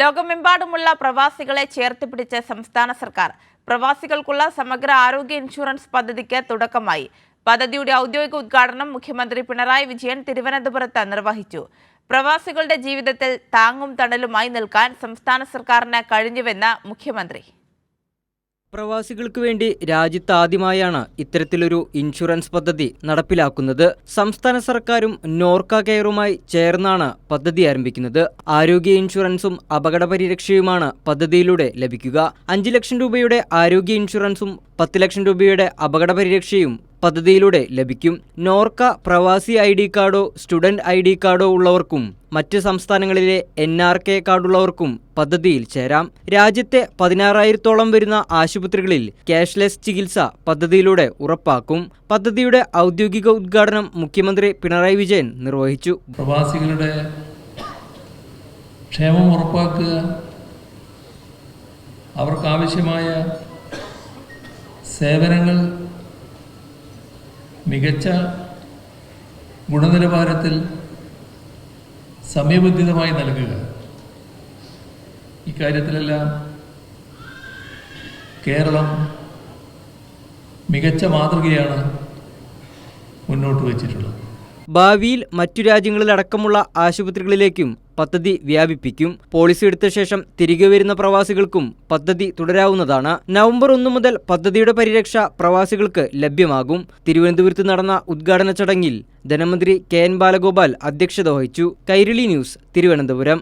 ലോകമെമ്പാടുമുള്ള പ്രവാസികളെ ചേർത്ത് പിടിച്ച സംസ്ഥാന സർക്കാർ പ്രവാസികൾക്കുള്ള സമഗ്ര ആരോഗ്യ ഇൻഷുറൻസ് പദ്ധതിക്ക് തുടക്കമായി. പദ്ധതിയുടെ ഔദ്യോഗിക ഉദ്ഘാടനം മുഖ്യമന്ത്രി പിണറായി വിജയൻ തിരുവനന്തപുരത്ത് നിർവഹിച്ചു. പ്രവാസികളുടെ ജീവിതത്തിൽ താങ്ങും തണലുമായി നിൽക്കാൻ സംസ്ഥാന സർക്കാരിന് കഴിഞ്ഞുവെന്ന് മുഖ്യമന്ത്രി. പ്രവാസികൾക്ക് വേണ്ടി രാജ്യത്ത് ആദ്യമായാണ് ഇത്തരത്തിലൊരു ഇൻഷുറൻസ് പദ്ധതി നടപ്പിലാക്കുന്നത്. സംസ്ഥാന സർക്കാരും നോർക്ക കെയറുമായി ചേർന്നാണ് പദ്ധതി ആരംഭിക്കുന്നത്. ആരോഗ്യ ഇൻഷുറൻസും അപകട പരിരക്ഷയുമാണ് പദ്ധതിയിലൂടെ ലഭിക്കുക. അഞ്ച് ലക്ഷം രൂപയുടെ ആരോഗ്യ ഇൻഷുറൻസും പത്ത് ലക്ഷം രൂപയുടെ അപകട പരിരക്ഷയും പദ്ധതിയിലൂടെ ലഭിക്കും. നോർക്ക പ്രവാസി ഐ ഡി കാർഡോ സ്റ്റുഡന്റ് ഐ ഡി കാർഡോ ഉള്ളവർക്കും മറ്റ് സംസ്ഥാനങ്ങളിലെ എൻ ആർ കെ കാർഡുള്ളവർക്കും പദ്ധതിയിൽ ചേരാം. രാജ്യത്തെ പതിനാറായിരത്തോളം വരുന്ന ആശുപത്രികളിൽ ക്യാഷ്ലെസ് ചികിത്സ പദ്ധതിയിലൂടെ ഉറപ്പാക്കും. പദ്ധതിയുടെ ഔദ്യോഗിക ഉദ്ഘാടനം മുഖ്യമന്ത്രി പിണറായി വിജയൻ നിർവഹിച്ചു. പ്രവാസികളുടെ ക്ഷേമം ഉറപ്പാക്കുക അവർക്കാവശ്യമായ സേവനങ്ങൾ മികച്ച ഗുണനിലവാരത്തിൽ സമയബന്ധിതമായി നൽകുക. ഇക്കാര്യത്തിലെല്ലാം കേരളം മികച്ച മാതൃകയാണ് മുന്നോട്ട് വച്ചിട്ടുള്ളത്. ഭാവിയിൽ മറ്റു രാജ്യങ്ങളിലടക്കമുള്ള ആശുപത്രികളിലേക്കും പദ്ധതി വ്യാപിപ്പിക്കും. പോളിസി എടുത്ത ശേഷം തിരികെ വരുന്ന പ്രവാസികൾക്കും പദ്ധതി തുടരാവുന്നതാണ്. നവംബർ ഒന്ന് മുതൽ പദ്ധതിയുടെ പരിരക്ഷ പ്രവാസികൾക്ക് ലഭ്യമാകും. തിരുവനന്തപുരത്ത് നടന്ന ഉദ്ഘാടന ചടങ്ങിൽ ധനമന്ത്രി കെ എൻ ബാലഗോപാൽ അധ്യക്ഷത വഹിച്ചു. കൈരളി ന്യൂസ് തിരുവനന്തപുരം.